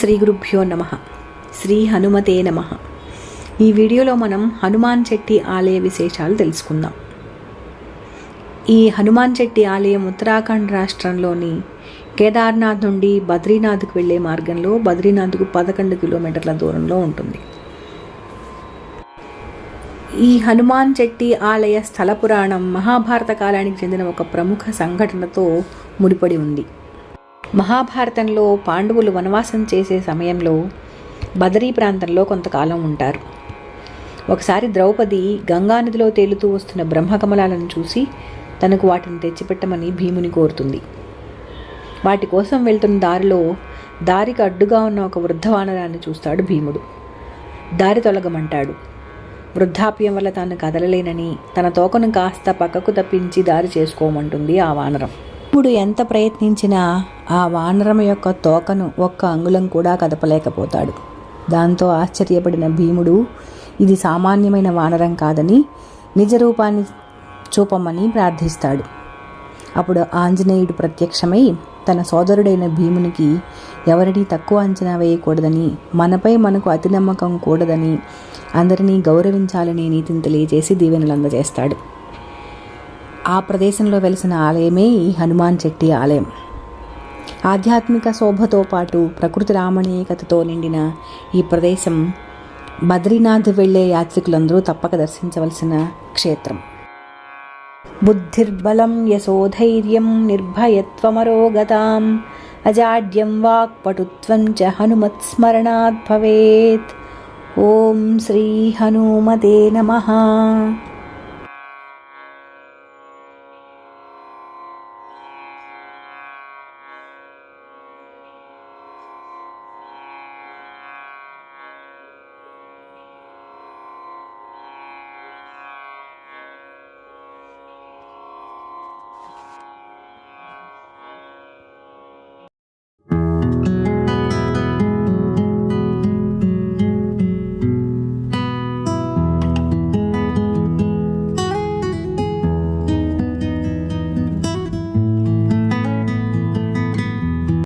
శ్రీ గురుభ్యో నమ. శ్రీ హనుమతే నమ. ఈ వీడియోలో మనం హనుమాన్ చెట్టి ఆలయ విశేషాలు తెలుసుకుందాం. ఈ హనుమాన్ చెట్టి ఆలయం ఉత్తరాఖండ్ రాష్ట్రంలోని కేదార్నాథ్ నుండి బద్రీనాథ్కు వెళ్ళే మార్గంలో బద్రీనాథ్కు పదకొండు కిలోమీటర్ల దూరంలో ఉంటుంది. ఈ హనుమాన్ చెట్టి ఆలయ స్థల పురాణం మహాభారత కాలానికి చెందిన ఒక ప్రముఖ సంఘటనతో ముడిపడి ఉంది. మహాభారతంలో పాండవులు వనవాసం చేసే సమయంలో బదరీ ప్రాంతంలో కొంతకాలం ఉంటారు. ఒకసారి ద్రౌపది గంగానదిలో తేలుతూ వస్తున్న బ్రహ్మకమలాలను చూసి తనకు వాటిని తెచ్చిపెట్టమని భీముని కోరుతుంది. వాటి కోసం వెళ్తున్న దారిలో దారికి అడ్డుగా ఉన్న ఒక వృద్ధ వానరాన్ని చూస్తాడు భీముడు. దారి తొలగమంటాడు. వృద్ధాప్యం వల్ల తాను కదలలేనని తన తోకను కాస్త పక్కకు తప్పించి దారి చేసుకోమంటుంది ఆ వానరం. అప్పుడు ఎంత ప్రయత్నించినా ఆ వానరం యొక్క తోకను ఒక్క అంగుళం కూడా కదపలేకపోతాడు. దాంతో ఆశ్చర్యపడిన భీముడు ఇది సామాన్యమైన వానరం కాదని నిజ రూపాన్ని చూపమని ప్రార్థిస్తాడు. అప్పుడు ఆంజనేయుడు ప్రత్యక్షమై తన సోదరుడైన భీమునికి ఎవరిని తక్కువ అంచనా వేయకూడదని మనపై మనకు అతి నమ్మకం కూడదని అందరినీ గౌరవించాలనే నీతిని తెలియజేసి దీవెనలు అందజేస్తాడు. ఆ ప్రదేశంలో వెలిసిన ఆలయమే ఈ హనుమాన్ చెట్టి ఆలయం. ఆధ్యాత్మిక శోభతో పాటు ప్రకృతి రామణీయకతతో నిండిన ఈ ప్రదేశం బద్రీనాథ్ వెళ్ళే యాత్రికులందరూ తప్పక దర్శించవలసిన క్షేత్రం. బుద్ధిర్బలం యశోధైర్యం నిర్భయత్వమరోగతాం అజాడ్యం వాక్పటుత్వం చ హనుమత్స్మరణాత్ భవేత్ ఓం శ్రీ హనుమతే నమః.